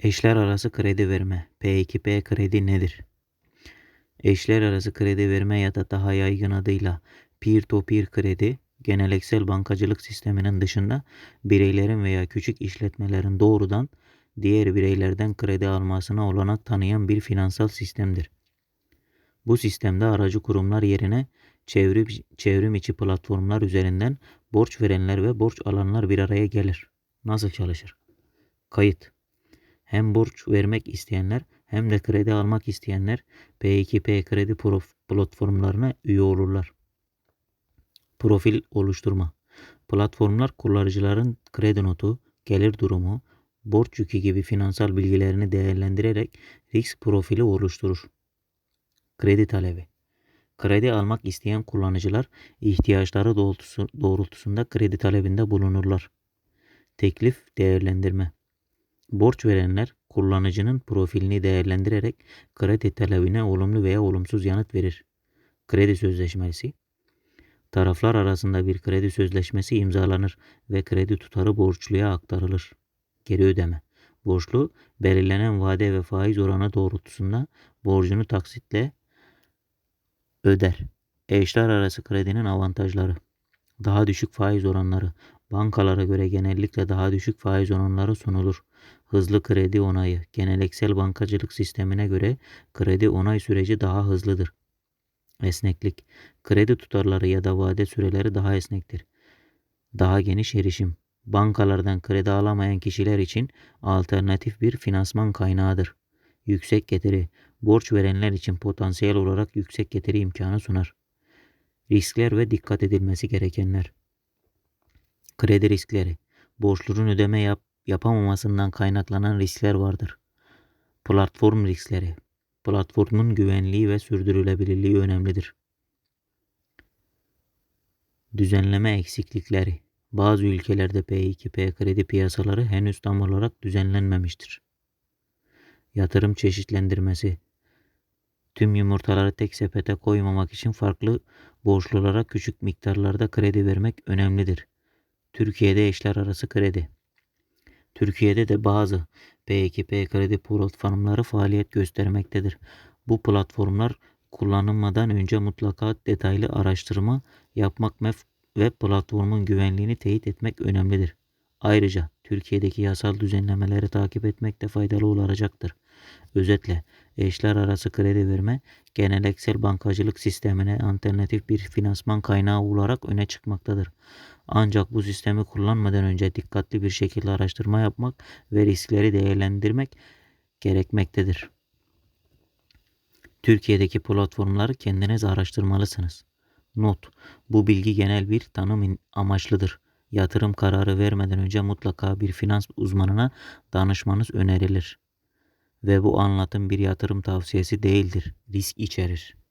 Eşler arası kredi verme P2P kredi nedir? Eşler arası kredi verme ya da daha yaygın adıyla peer-to-peer kredi, geleneksel bankacılık sisteminin dışında bireylerin veya küçük işletmelerin doğrudan diğer bireylerden kredi almasına olanak tanıyan bir finansal sistemdir. Bu sistemde aracı kurumlar yerine çevrim, çevrim içi platformlar üzerinden borç verenler ve borç alanlar bir araya gelir. Nasıl çalışır? Kayıt hem borç vermek isteyenler hem de kredi almak isteyenler P2P kredi platformlarına üye olurlar. Profil oluşturma. Platformlar kullanıcıların kredi notu, gelir durumu, borç yükü gibi finansal bilgilerini değerlendirerek risk profili oluşturur. Kredi talebi. Kredi almak isteyen kullanıcılar ihtiyaçları doğrultusu- doğrultusunda kredi talebinde bulunurlar. Teklif değerlendirme. Borç verenler kullanıcının profilini değerlendirerek kredi talebine olumlu veya olumsuz yanıt verir. Kredi sözleşmesi Taraflar arasında bir kredi sözleşmesi imzalanır ve kredi tutarı borçluya aktarılır. Geri ödeme Borçlu belirlenen vade ve faiz oranı doğrultusunda borcunu taksitle öder. Eşler arası kredinin avantajları Daha düşük faiz oranları Bankalara göre genellikle daha düşük faiz oranları sunulur. Hızlı kredi onayı. Geleneksel bankacılık sistemine göre kredi onay süreci daha hızlıdır. Esneklik. Kredi tutarları ya da vade süreleri daha esnektir. Daha geniş erişim. Bankalardan kredi alamayan kişiler için alternatif bir finansman kaynağıdır. Yüksek getiri. Borç verenler için potansiyel olarak yüksek getiri imkanı sunar. Riskler ve dikkat edilmesi gerekenler. Kredi riskleri. Borçlunun ödeme yap yapamamasından kaynaklanan riskler vardır. Platform riskleri. Platformun güvenliği ve sürdürülebilirliği önemlidir. Düzenleme eksiklikleri. Bazı ülkelerde P2P kredi piyasaları henüz tam olarak düzenlenmemiştir. Yatırım çeşitlendirmesi. Tüm yumurtaları tek sepete koymamak için farklı borçlulara küçük miktarlarda kredi vermek önemlidir. Türkiye'de eşler arası kredi. Türkiye'de de bazı P2P kredi platformları faaliyet göstermektedir. Bu platformlar kullanılmadan önce mutlaka detaylı araştırma yapmak ve platformun güvenliğini teyit etmek önemlidir. Ayrıca Türkiye'deki yasal düzenlemeleri takip etmek de faydalı olacaktır. Özetle eşler arası kredi verme geleneksel bankacılık sistemine alternatif bir finansman kaynağı olarak öne çıkmaktadır. Ancak bu sistemi kullanmadan önce dikkatli bir şekilde araştırma yapmak ve riskleri değerlendirmek gerekmektedir. Türkiye'deki platformları kendiniz araştırmalısınız. Not: Bu bilgi genel bir tanım amaçlıdır. Yatırım kararı vermeden önce mutlaka bir finans uzmanına danışmanız önerilir. Ve bu anlatım bir yatırım tavsiyesi değildir. Risk içerir.